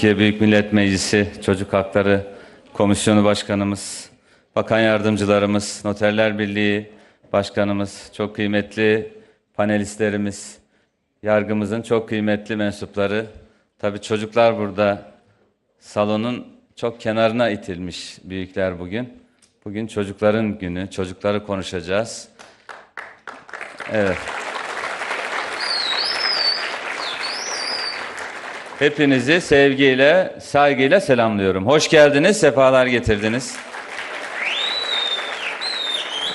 Türkiye Büyük Millet Meclisi Çocuk Hakları Komisyonu Başkanımız, Bakan Yardımcılarımız, Noterler Birliği Başkanımız, çok kıymetli panelistlerimiz, yargımızın çok kıymetli mensupları, tabii çocuklar burada salonun çok kenarına itilmiş büyükler bugün. Bugün çocukların günü, çocukları konuşacağız. Evet. Hepinizi sevgiyle, saygıyla selamlıyorum. Hoş geldiniz, sefalar getirdiniz.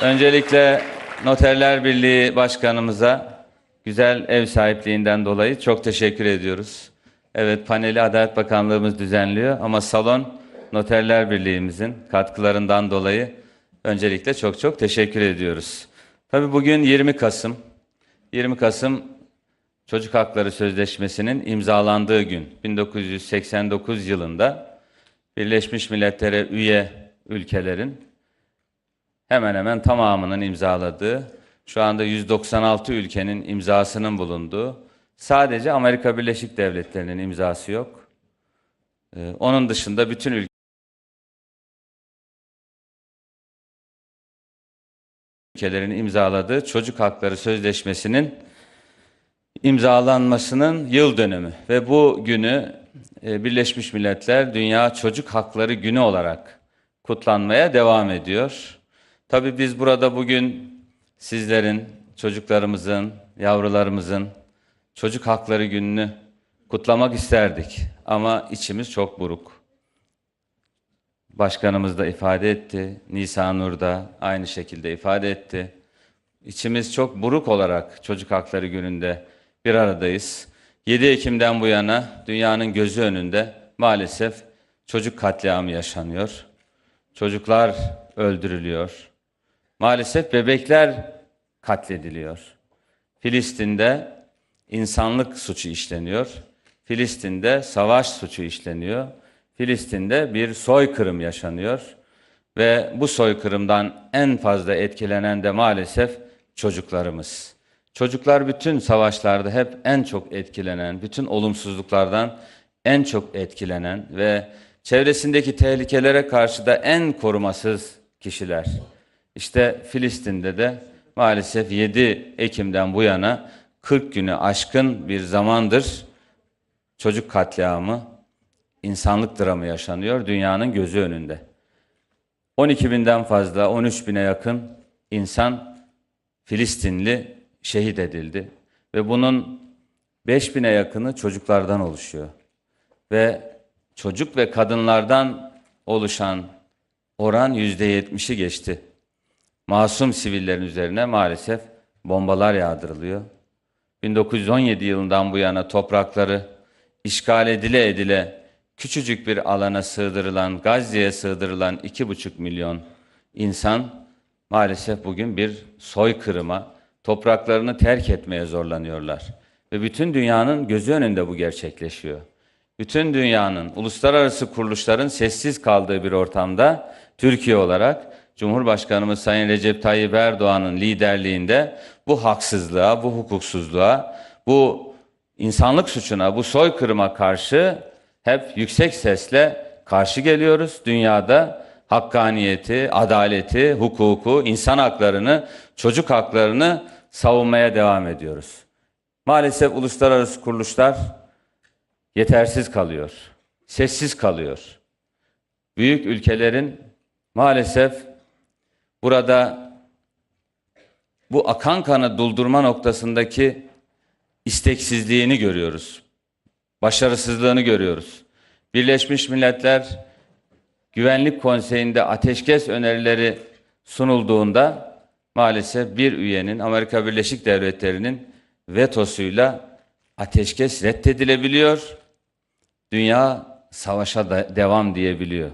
Öncelikle Noterler Birliği Başkanımıza güzel ev sahipliğinden dolayı çok teşekkür ediyoruz. Evet paneli Adalet Bakanlığımız düzenliyor ama salon Noterler Birliği'mizin katkılarından dolayı öncelikle çok çok teşekkür ediyoruz. Tabii bugün 20 Kasım. 20 Kasım Çocuk Hakları Sözleşmesi'nin imzalandığı gün 1989 yılında Birleşmiş Milletler'e üye ülkelerin hemen hemen tamamının imzaladığı, şu anda 196 ülkenin imzasının bulunduğu, sadece Amerika Birleşik Devletleri'nin imzası yok. Ee, onun dışında bütün ülkelerin imzaladığı Çocuk Hakları Sözleşmesi'nin imzalanmasının yıl dönümü ve bu günü e, Birleşmiş Milletler Dünya Çocuk Hakları Günü olarak kutlanmaya devam ediyor. Tabii biz burada bugün sizlerin, çocuklarımızın, yavrularımızın çocuk hakları gününü kutlamak isterdik ama içimiz çok buruk. Başkanımız da ifade etti, Nisan Nur da aynı şekilde ifade etti. İçimiz çok buruk olarak çocuk hakları gününde bir aradayız. 7 Ekim'den bu yana dünyanın gözü önünde maalesef çocuk katliamı yaşanıyor. Çocuklar öldürülüyor. Maalesef bebekler katlediliyor. Filistin'de insanlık suçu işleniyor. Filistin'de savaş suçu işleniyor. Filistin'de bir soykırım yaşanıyor. Ve bu soykırımdan en fazla etkilenen de maalesef çocuklarımız. Çocuklar bütün savaşlarda hep en çok etkilenen, bütün olumsuzluklardan en çok etkilenen ve çevresindeki tehlikelere karşı da en korumasız kişiler. İşte Filistin'de de maalesef 7 Ekim'den bu yana 40 günü aşkın bir zamandır çocuk katliamı, insanlık dramı yaşanıyor dünyanın gözü önünde. 12 binden fazla, 13 bine yakın insan Filistinli şehit edildi. Ve bunun 5 bine yakını çocuklardan oluşuyor. Ve çocuk ve kadınlardan oluşan oran %70'i geçti. Masum sivillerin üzerine maalesef bombalar yağdırılıyor. 1917 yılından bu yana toprakları işgal edile edile küçücük bir alana sığdırılan, Gazze'ye sığdırılan 2,5 milyon insan maalesef bugün bir soykırıma, topraklarını terk etmeye zorlanıyorlar. Ve bütün dünyanın gözü önünde bu gerçekleşiyor. Bütün dünyanın, uluslararası kuruluşların sessiz kaldığı bir ortamda Türkiye olarak Cumhurbaşkanımız Sayın Recep Tayyip Erdoğan'ın liderliğinde bu haksızlığa, bu hukuksuzluğa, bu insanlık suçuna, bu soykırıma karşı hep yüksek sesle karşı geliyoruz. Dünyada hakkaniyeti, adaleti, hukuku, insan haklarını, çocuk haklarını savunmaya devam ediyoruz. Maalesef uluslararası kuruluşlar yetersiz kalıyor, sessiz kalıyor. Büyük ülkelerin maalesef burada bu akan kanı doldurma noktasındaki isteksizliğini görüyoruz. Başarısızlığını görüyoruz. Birleşmiş Milletler Güvenlik Konseyi'nde ateşkes önerileri sunulduğunda maalesef bir üyenin Amerika Birleşik Devletleri'nin vetosuyla ateşkes reddedilebiliyor. Dünya savaşa da devam diyebiliyor.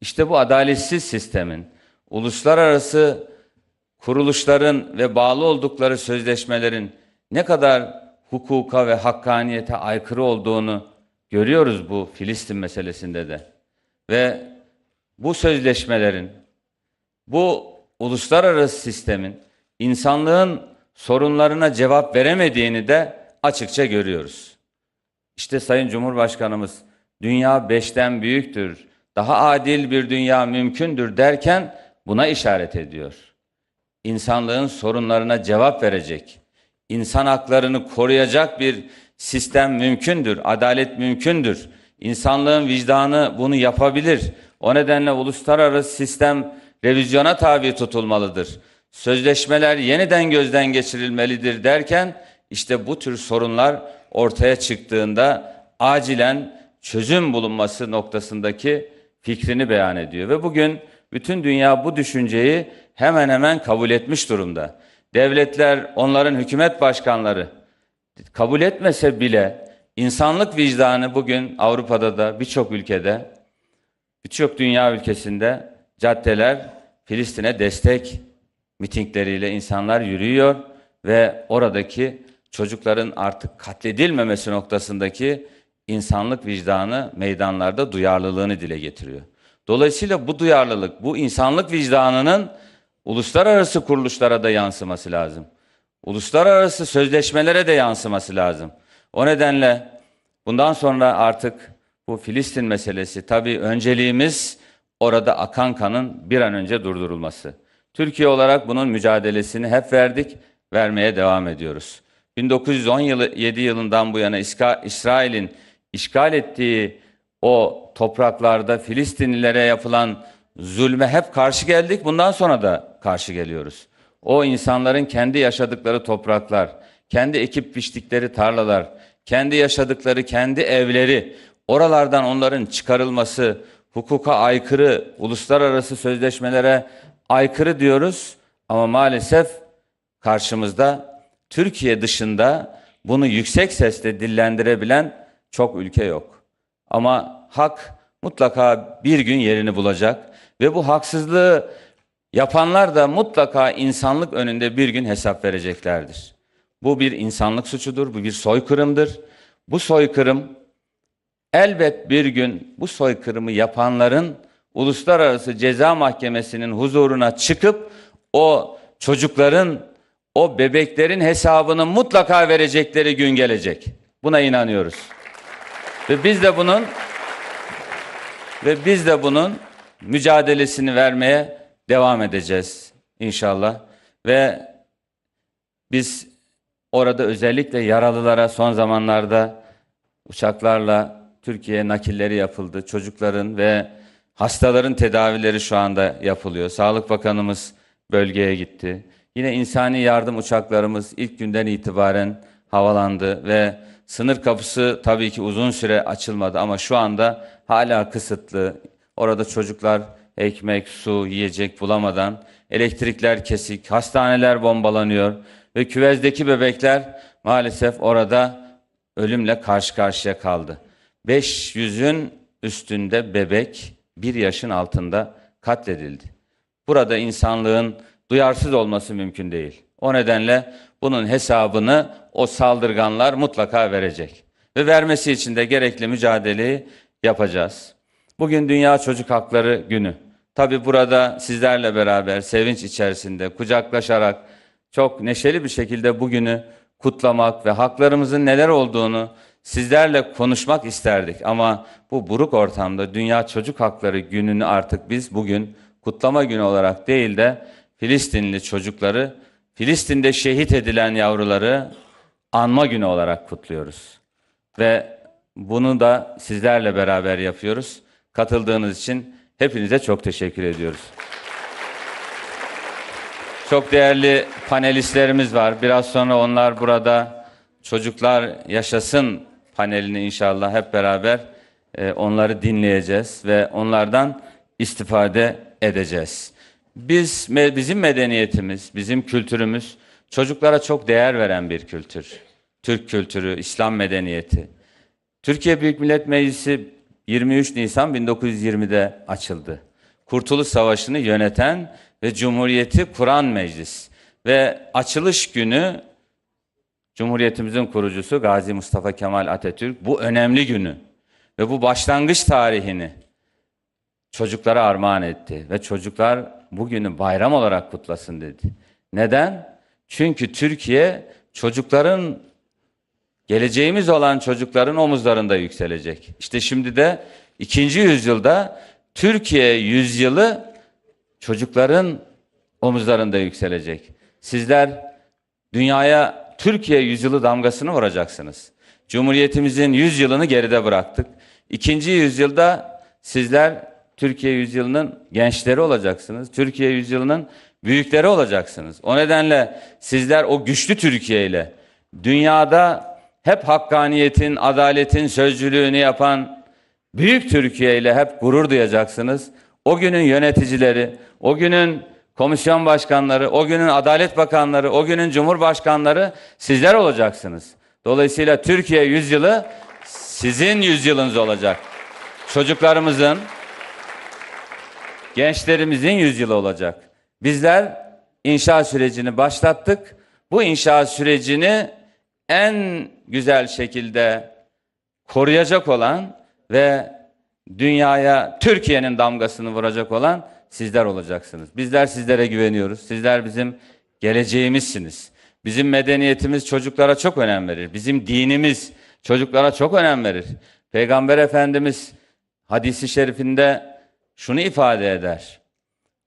İşte bu adaletsiz sistemin uluslararası kuruluşların ve bağlı oldukları sözleşmelerin ne kadar hukuka ve hakkaniyete aykırı olduğunu görüyoruz bu Filistin meselesinde de. Ve bu sözleşmelerin, bu uluslararası sistemin insanlığın sorunlarına cevap veremediğini de açıkça görüyoruz. İşte Sayın Cumhurbaşkanımız Dünya beşten büyüktür. Daha adil bir dünya mümkündür derken buna işaret ediyor. İnsanlığın sorunlarına cevap verecek, insan haklarını koruyacak bir sistem mümkündür, adalet mümkündür. İnsanlığın vicdanı bunu yapabilir. O nedenle uluslararası sistem revizyona tabi tutulmalıdır. Sözleşmeler yeniden gözden geçirilmelidir derken işte bu tür sorunlar ortaya çıktığında acilen çözüm bulunması noktasındaki fikrini beyan ediyor. Ve bugün bütün dünya bu düşünceyi hemen hemen kabul etmiş durumda. Devletler, onların hükümet başkanları kabul etmese bile insanlık vicdanı bugün Avrupa'da da birçok ülkede, birçok dünya ülkesinde caddeler Filistin'e destek mitingleriyle insanlar yürüyor ve oradaki çocukların artık katledilmemesi noktasındaki insanlık vicdanı meydanlarda duyarlılığını dile getiriyor. Dolayısıyla bu duyarlılık, bu insanlık vicdanının uluslararası kuruluşlara da yansıması lazım. Uluslararası sözleşmelere de yansıması lazım. O nedenle bundan sonra artık bu Filistin meselesi tabii önceliğimiz orada akan kanın bir an önce durdurulması. Türkiye olarak bunun mücadelesini hep verdik, vermeye devam ediyoruz. 1917 yılından bu yana İsrail'in işgal ettiği o topraklarda Filistinlilere yapılan zulme hep karşı geldik. Bundan sonra da karşı geliyoruz. O insanların kendi yaşadıkları topraklar, kendi ekip biçtikleri tarlalar, kendi yaşadıkları kendi evleri, oralardan onların çıkarılması, hukuka aykırı, uluslararası sözleşmelere aykırı diyoruz. Ama maalesef karşımızda Türkiye dışında bunu yüksek sesle dillendirebilen çok ülke yok. Ama hak mutlaka bir gün yerini bulacak ve bu haksızlığı yapanlar da mutlaka insanlık önünde bir gün hesap vereceklerdir. Bu bir insanlık suçudur, bu bir soykırımdır. Bu soykırım elbet bir gün bu soykırımı yapanların Uluslararası Ceza Mahkemesi'nin huzuruna çıkıp o çocukların, o bebeklerin hesabını mutlaka verecekleri gün gelecek. Buna inanıyoruz. Ve biz de bunun ve biz de bunun mücadelesini vermeye devam edeceğiz inşallah. Ve biz orada özellikle yaralılara son zamanlarda uçaklarla Türkiye'ye nakilleri yapıldı. Çocukların ve hastaların tedavileri şu anda yapılıyor. Sağlık Bakanımız bölgeye gitti. Yine insani yardım uçaklarımız ilk günden itibaren havalandı ve sınır kapısı tabii ki uzun süre açılmadı ama şu anda hala kısıtlı. Orada çocuklar ekmek, su, yiyecek bulamadan elektrikler kesik, hastaneler bombalanıyor ve küvezdeki bebekler maalesef orada ölümle karşı karşıya kaldı. 500'ün üstünde bebek bir yaşın altında katledildi. Burada insanlığın duyarsız olması mümkün değil. O nedenle bunun hesabını o saldırganlar mutlaka verecek. Ve vermesi için de gerekli mücadeleyi yapacağız. Bugün Dünya Çocuk Hakları Günü. Tabi burada sizlerle beraber sevinç içerisinde kucaklaşarak çok neşeli bir şekilde bugünü kutlamak ve haklarımızın neler olduğunu sizlerle konuşmak isterdik. Ama bu buruk ortamda Dünya Çocuk Hakları Günü'nü artık biz bugün kutlama günü olarak değil de Filistinli çocukları, Filistin'de şehit edilen yavruları anma günü olarak kutluyoruz. Ve bunu da sizlerle beraber yapıyoruz. Katıldığınız için hepinize çok teşekkür ediyoruz. Çok değerli panelistlerimiz var. Biraz sonra onlar burada Çocuklar Yaşasın panelini inşallah hep beraber e, onları dinleyeceğiz ve onlardan istifade edeceğiz. Biz bizim medeniyetimiz, bizim kültürümüz çocuklara çok değer veren bir kültür. Türk kültürü, İslam medeniyeti. Türkiye Büyük Millet Meclisi 23 Nisan 1920'de açıldı. Kurtuluş Savaşı'nı yöneten ve Cumhuriyeti kuran meclis. Ve açılış günü Cumhuriyetimizin kurucusu Gazi Mustafa Kemal Atatürk bu önemli günü ve bu başlangıç tarihini çocuklara armağan etti ve çocuklar bugünü bayram olarak kutlasın dedi. Neden? Çünkü Türkiye çocukların geleceğimiz olan çocukların omuzlarında yükselecek. İşte şimdi de ikinci yüzyılda Türkiye yüzyılı çocukların omuzlarında yükselecek. Sizler dünyaya Türkiye yüzyılı damgasını vuracaksınız. Cumhuriyetimizin yüzyılını geride bıraktık. İkinci yüzyılda sizler Türkiye yüzyılının gençleri olacaksınız. Türkiye yüzyılının büyükleri olacaksınız. O nedenle sizler o güçlü Türkiye ile dünyada hep hakkaniyetin, adaletin sözcülüğünü yapan büyük Türkiye ile hep gurur duyacaksınız. O günün yöneticileri, o günün komisyon başkanları, o günün adalet bakanları, o günün cumhurbaşkanları sizler olacaksınız. Dolayısıyla Türkiye yüzyılı sizin yüzyılınız olacak. Çocuklarımızın, gençlerimizin yüzyılı olacak. Bizler inşa sürecini başlattık. Bu inşa sürecini en güzel şekilde koruyacak olan ve dünyaya Türkiye'nin damgasını vuracak olan sizler olacaksınız. Bizler sizlere güveniyoruz. Sizler bizim geleceğimizsiniz. Bizim medeniyetimiz çocuklara çok önem verir. Bizim dinimiz çocuklara çok önem verir. Peygamber Efendimiz hadisi şerifinde şunu ifade eder.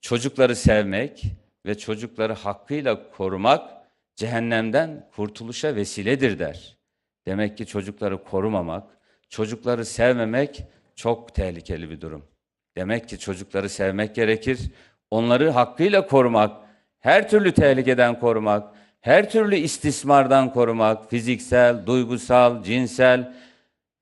Çocukları sevmek ve çocukları hakkıyla korumak cehennemden kurtuluşa vesiledir der. Demek ki çocukları korumamak, çocukları sevmemek çok tehlikeli bir durum. Demek ki çocukları sevmek gerekir. Onları hakkıyla korumak, her türlü tehlikeden korumak, her türlü istismardan korumak, fiziksel, duygusal, cinsel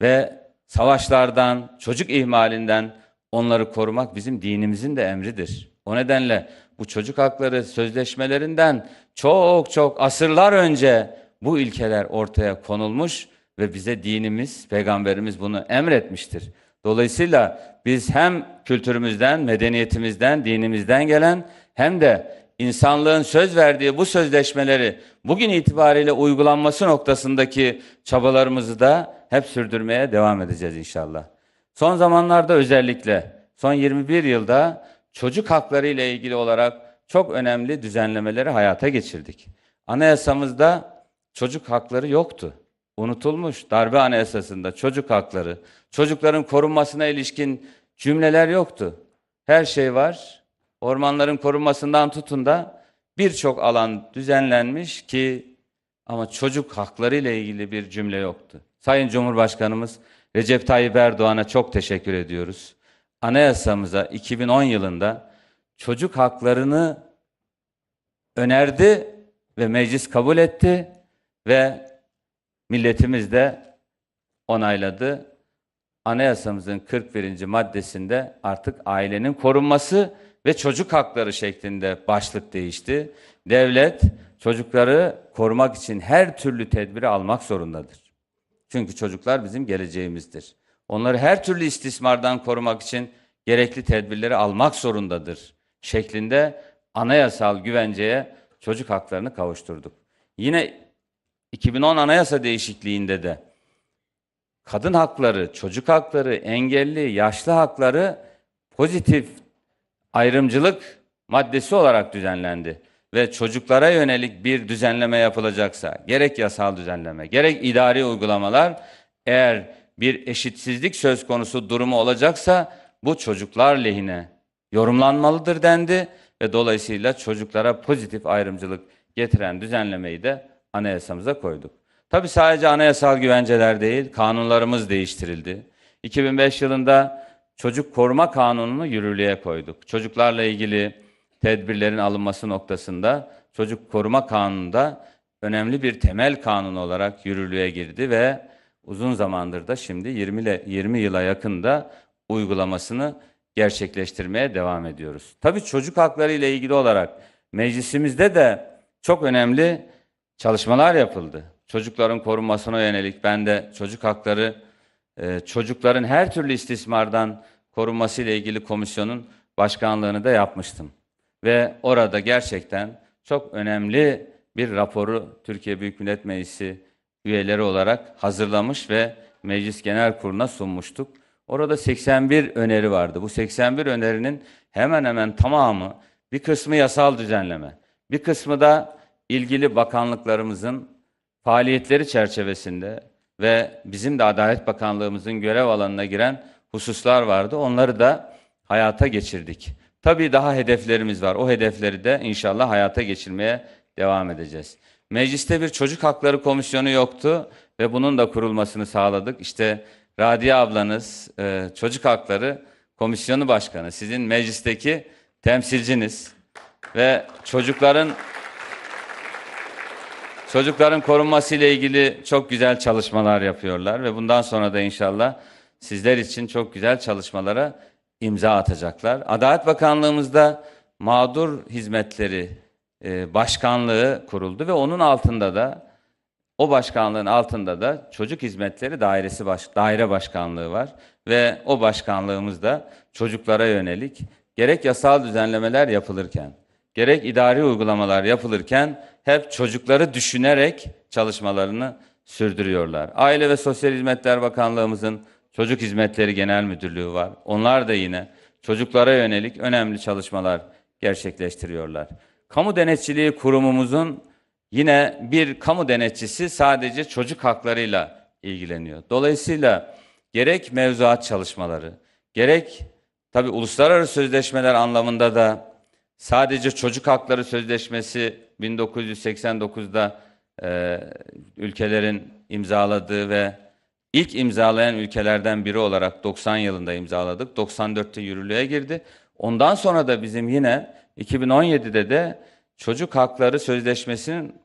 ve savaşlardan, çocuk ihmalinden onları korumak bizim dinimizin de emridir. O nedenle bu çocuk hakları sözleşmelerinden çok çok asırlar önce bu ilkeler ortaya konulmuş ve bize dinimiz, peygamberimiz bunu emretmiştir. Dolayısıyla biz hem kültürümüzden, medeniyetimizden, dinimizden gelen hem de insanlığın söz verdiği bu sözleşmeleri bugün itibariyle uygulanması noktasındaki çabalarımızı da hep sürdürmeye devam edeceğiz inşallah. Son zamanlarda özellikle son 21 yılda çocuk hakları ile ilgili olarak çok önemli düzenlemeleri hayata geçirdik. Anayasamızda çocuk hakları yoktu. Unutulmuş darbe anayasasında çocuk hakları, çocukların korunmasına ilişkin cümleler yoktu. Her şey var. Ormanların korunmasından tutun da birçok alan düzenlenmiş ki ama çocuk hakları ile ilgili bir cümle yoktu. Sayın Cumhurbaşkanımız Recep Tayyip Erdoğan'a çok teşekkür ediyoruz. Anayasamıza 2010 yılında çocuk haklarını önerdi ve meclis kabul etti ve milletimiz de onayladı. Anayasamızın 41. maddesinde artık ailenin korunması ve çocuk hakları şeklinde başlık değişti. Devlet çocukları korumak için her türlü tedbiri almak zorundadır. Çünkü çocuklar bizim geleceğimizdir. Onları her türlü istismardan korumak için gerekli tedbirleri almak zorundadır şeklinde anayasal güvenceye çocuk haklarını kavuşturduk. Yine 2010 anayasa değişikliğinde de kadın hakları, çocuk hakları, engelli, yaşlı hakları pozitif ayrımcılık maddesi olarak düzenlendi ve çocuklara yönelik bir düzenleme yapılacaksa gerek yasal düzenleme gerek idari uygulamalar eğer bir eşitsizlik söz konusu durumu olacaksa bu çocuklar lehine yorumlanmalıdır dendi ve dolayısıyla çocuklara pozitif ayrımcılık getiren düzenlemeyi de anayasamıza koyduk. Tabi sadece anayasal güvenceler değil, kanunlarımız değiştirildi. 2005 yılında Çocuk Koruma Kanunu'nu yürürlüğe koyduk. Çocuklarla ilgili tedbirlerin alınması noktasında Çocuk Koruma Kanunu'nda önemli bir temel kanun olarak yürürlüğe girdi ve uzun zamandır da şimdi 20, ile, 20 yıla yakında uygulamasını gerçekleştirmeye devam ediyoruz. Tabii çocuk hakları ile ilgili olarak meclisimizde de çok önemli çalışmalar yapıldı. Çocukların korunmasına yönelik ben de çocuk hakları e, çocukların her türlü istismardan korunması ile ilgili komisyonun başkanlığını da yapmıştım. Ve orada gerçekten çok önemli bir raporu Türkiye Büyük Millet Meclisi üyeleri olarak hazırlamış ve Meclis Genel Kurulu'na sunmuştuk. Orada 81 öneri vardı. Bu 81 önerinin hemen hemen tamamı bir kısmı yasal düzenleme, bir kısmı da ilgili bakanlıklarımızın faaliyetleri çerçevesinde ve bizim de Adalet Bakanlığımızın görev alanına giren hususlar vardı. Onları da hayata geçirdik. Tabii daha hedeflerimiz var. O hedefleri de inşallah hayata geçirmeye devam edeceğiz. Mecliste bir çocuk hakları komisyonu yoktu ve bunun da kurulmasını sağladık. İşte Radiye ablanız e, çocuk hakları komisyonu başkanı. Sizin meclisteki temsilciniz ve çocukların Çocukların korunması ile ilgili çok güzel çalışmalar yapıyorlar ve bundan sonra da inşallah sizler için çok güzel çalışmalara imza atacaklar. Adalet Bakanlığımızda mağdur hizmetleri e, başkanlığı kuruldu ve onun altında da o başkanlığın altında da çocuk hizmetleri dairesi baş, daire başkanlığı var ve o başkanlığımızda çocuklara yönelik gerek yasal düzenlemeler yapılırken gerek idari uygulamalar yapılırken hep çocukları düşünerek çalışmalarını sürdürüyorlar. Aile ve Sosyal Hizmetler Bakanlığımızın Çocuk Hizmetleri Genel Müdürlüğü var. Onlar da yine çocuklara yönelik önemli çalışmalar gerçekleştiriyorlar. Kamu Denetçiliği Kurumumuzun yine bir kamu denetçisi sadece çocuk haklarıyla ilgileniyor. Dolayısıyla gerek mevzuat çalışmaları, gerek tabi uluslararası sözleşmeler anlamında da sadece çocuk hakları sözleşmesi 1989'da e, ülkelerin imzaladığı ve ilk imzalayan ülkelerden biri olarak 90 yılında imzaladık. 94'te yürürlüğe girdi. Ondan sonra da bizim yine 2017'de de çocuk hakları sözleşmesinin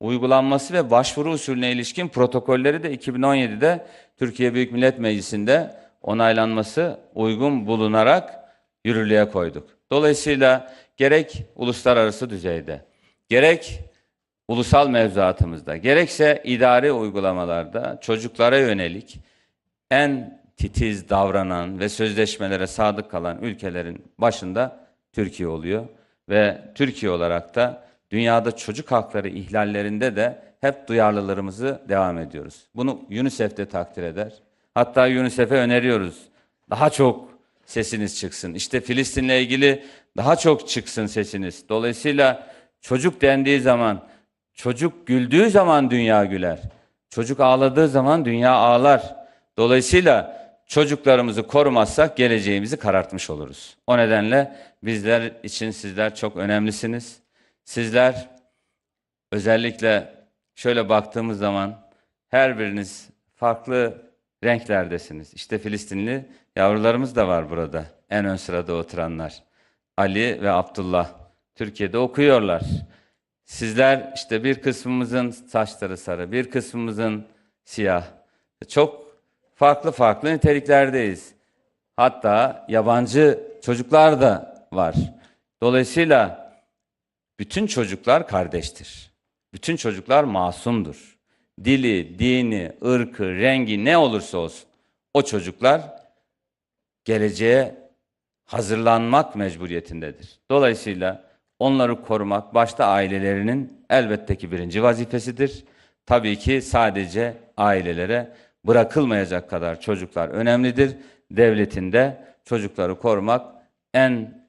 uygulanması ve başvuru usulüne ilişkin protokolleri de 2017'de Türkiye Büyük Millet Meclisi'nde onaylanması uygun bulunarak yürürlüğe koyduk. Dolayısıyla gerek uluslararası düzeyde, gerek ulusal mevzuatımızda, gerekse idari uygulamalarda çocuklara yönelik en titiz davranan ve sözleşmelere sadık kalan ülkelerin başında Türkiye oluyor ve Türkiye olarak da dünyada çocuk hakları ihlallerinde de hep duyarlılığımızı devam ediyoruz. Bunu UNICEF de takdir eder. Hatta UNICEF'e öneriyoruz. Daha çok sesiniz çıksın. İşte Filistin'le ilgili daha çok çıksın sesiniz. Dolayısıyla çocuk dendiği zaman, çocuk güldüğü zaman dünya güler. Çocuk ağladığı zaman dünya ağlar. Dolayısıyla çocuklarımızı korumazsak geleceğimizi karartmış oluruz. O nedenle bizler için sizler çok önemlisiniz. Sizler özellikle şöyle baktığımız zaman her biriniz farklı renklerdesiniz. İşte Filistinli yavrularımız da var burada. En ön sırada oturanlar. Ali ve Abdullah Türkiye'de okuyorlar. Sizler işte bir kısmımızın saçları sarı, bir kısmımızın siyah. Çok farklı farklı niteliklerdeyiz. Hatta yabancı çocuklar da var. Dolayısıyla bütün çocuklar kardeştir. Bütün çocuklar masumdur. Dili, dini, ırkı, rengi ne olursa olsun o çocuklar geleceğe hazırlanmak mecburiyetindedir. Dolayısıyla onları korumak başta ailelerinin elbette ki birinci vazifesidir. Tabii ki sadece ailelere bırakılmayacak kadar çocuklar önemlidir. Devletin de çocukları korumak en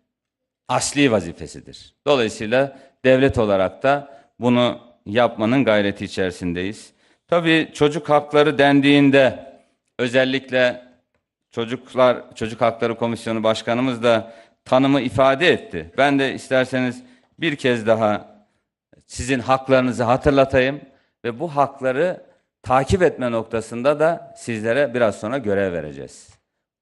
asli vazifesidir. Dolayısıyla devlet olarak da bunu yapmanın gayreti içerisindeyiz. Tabii çocuk hakları dendiğinde özellikle Çocuklar Çocuk Hakları Komisyonu Başkanımız da tanımı ifade etti. Ben de isterseniz bir kez daha sizin haklarınızı hatırlatayım ve bu hakları takip etme noktasında da sizlere biraz sonra görev vereceğiz.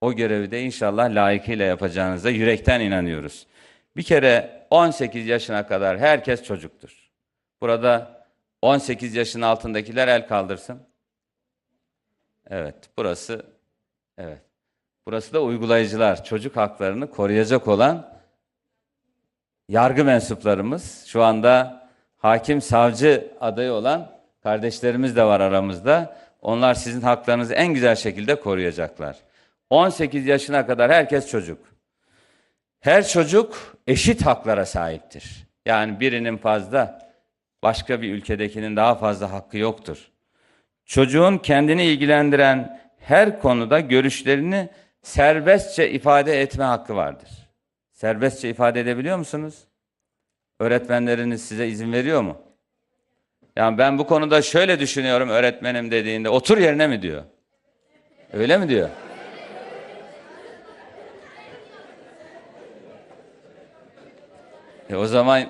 O görevi de inşallah layıkıyla yapacağınıza yürekten inanıyoruz. Bir kere 18 yaşına kadar herkes çocuktur. Burada 18 yaşın altındakiler el kaldırsın. Evet, burası evet. Burası da uygulayıcılar, çocuk haklarını koruyacak olan yargı mensuplarımız. Şu anda hakim savcı adayı olan kardeşlerimiz de var aramızda. Onlar sizin haklarınızı en güzel şekilde koruyacaklar. 18 yaşına kadar herkes çocuk. Her çocuk eşit haklara sahiptir. Yani birinin fazla, başka bir ülkedekinin daha fazla hakkı yoktur. Çocuğun kendini ilgilendiren her konuda görüşlerini serbestçe ifade etme hakkı vardır. Serbestçe ifade edebiliyor musunuz? Öğretmenleriniz size izin veriyor mu? Yani ben bu konuda şöyle düşünüyorum öğretmenim dediğinde otur yerine mi diyor? Öyle mi diyor? E o zaman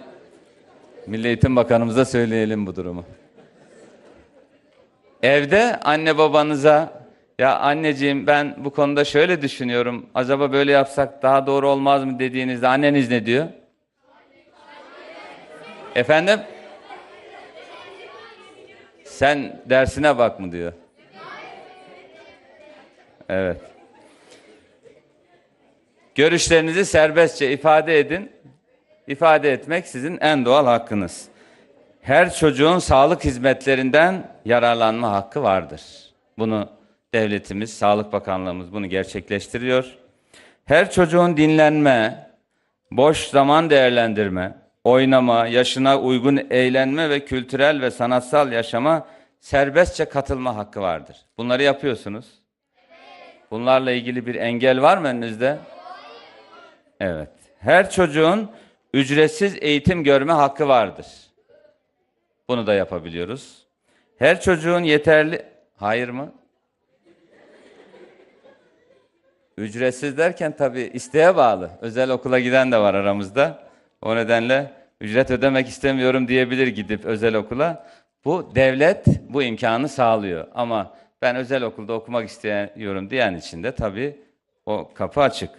Milli Eğitim Bakanımıza söyleyelim bu durumu. Evde anne babanıza ya anneciğim ben bu konuda şöyle düşünüyorum. Acaba böyle yapsak daha doğru olmaz mı dediğinizde anneniz ne diyor? Efendim? Sen dersine bak mı diyor. Evet. Görüşlerinizi serbestçe ifade edin. İfade etmek sizin en doğal hakkınız. Her çocuğun sağlık hizmetlerinden yararlanma hakkı vardır. Bunu devletimiz, Sağlık Bakanlığımız bunu gerçekleştiriyor. Her çocuğun dinlenme, boş zaman değerlendirme, oynama, yaşına uygun eğlenme ve kültürel ve sanatsal yaşama serbestçe katılma hakkı vardır. Bunları yapıyorsunuz. Bunlarla ilgili bir engel var mı önünüzde? Evet. Her çocuğun ücretsiz eğitim görme hakkı vardır. Bunu da yapabiliyoruz. Her çocuğun yeterli... Hayır mı? Ücretsiz derken tabii isteğe bağlı. Özel okula giden de var aramızda. O nedenle ücret ödemek istemiyorum diyebilir gidip özel okula. Bu devlet bu imkanı sağlıyor. Ama ben özel okulda okumak istiyorum diyen için de tabii o kapı açık.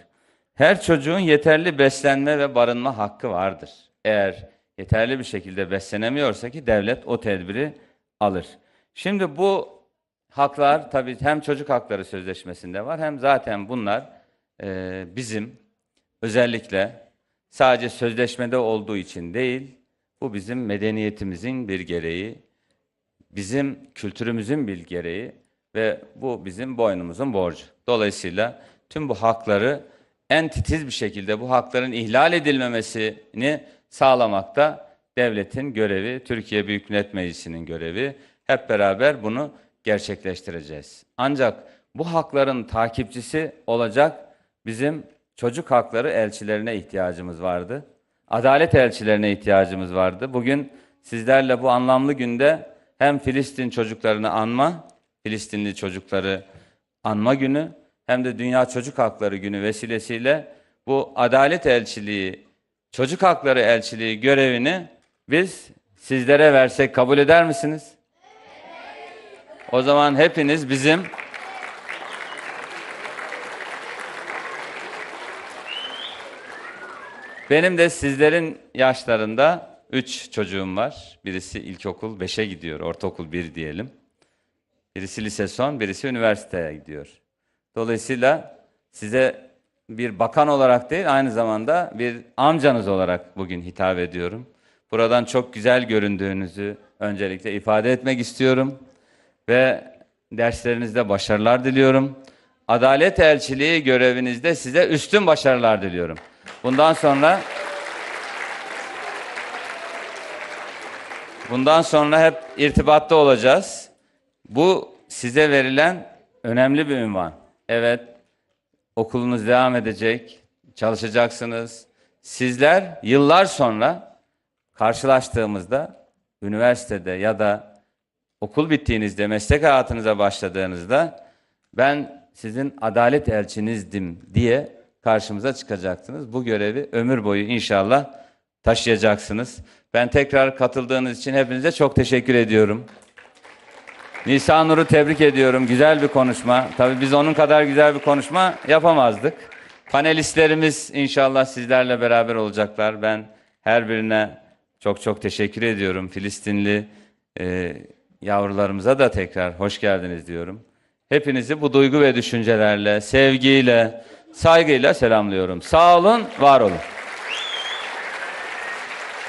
Her çocuğun yeterli beslenme ve barınma hakkı vardır. Eğer yeterli bir şekilde beslenemiyorsa ki devlet o tedbiri alır. Şimdi bu haklar tabii hem çocuk hakları sözleşmesinde var hem zaten bunlar e, bizim özellikle sadece sözleşmede olduğu için değil, bu bizim medeniyetimizin bir gereği, bizim kültürümüzün bir gereği ve bu bizim boynumuzun borcu. Dolayısıyla tüm bu hakları en titiz bir şekilde bu hakların ihlal edilmemesini sağlamakta devletin görevi, Türkiye Büyük Millet Meclisi'nin görevi. Hep beraber bunu gerçekleştireceğiz. Ancak bu hakların takipçisi olacak bizim çocuk hakları elçilerine ihtiyacımız vardı. Adalet elçilerine ihtiyacımız vardı. Bugün sizlerle bu anlamlı günde hem Filistin çocuklarını anma, Filistinli çocukları anma günü hem de Dünya Çocuk Hakları Günü vesilesiyle bu adalet elçiliği, çocuk hakları elçiliği görevini biz sizlere versek kabul eder misiniz? O zaman hepiniz bizim Benim de sizlerin yaşlarında üç çocuğum var. Birisi ilkokul 5'e gidiyor, ortaokul 1 diyelim. Birisi lise son, birisi üniversiteye gidiyor. Dolayısıyla size bir bakan olarak değil, aynı zamanda bir amcanız olarak bugün hitap ediyorum. Buradan çok güzel göründüğünüzü öncelikle ifade etmek istiyorum. Ve derslerinizde başarılar diliyorum. Adalet elçiliği görevinizde size üstün başarılar diliyorum. Bundan sonra Bundan sonra hep irtibatta olacağız. Bu size verilen önemli bir ünvan. Evet, okulunuz devam edecek, çalışacaksınız. Sizler yıllar sonra karşılaştığımızda üniversitede ya da okul bittiğinizde, meslek hayatınıza başladığınızda ben sizin adalet elçinizdim diye karşımıza çıkacaksınız. Bu görevi ömür boyu inşallah taşıyacaksınız. Ben tekrar katıldığınız için hepinize çok teşekkür ediyorum. Nisan Nur'u tebrik ediyorum. Güzel bir konuşma. Tabii biz onun kadar güzel bir konuşma yapamazdık. Panelistlerimiz inşallah sizlerle beraber olacaklar. Ben her birine çok çok teşekkür ediyorum. Filistinli e, yavrularımıza da tekrar hoş geldiniz diyorum. Hepinizi bu duygu ve düşüncelerle, sevgiyle, saygıyla selamlıyorum. Sağ olun, var olun.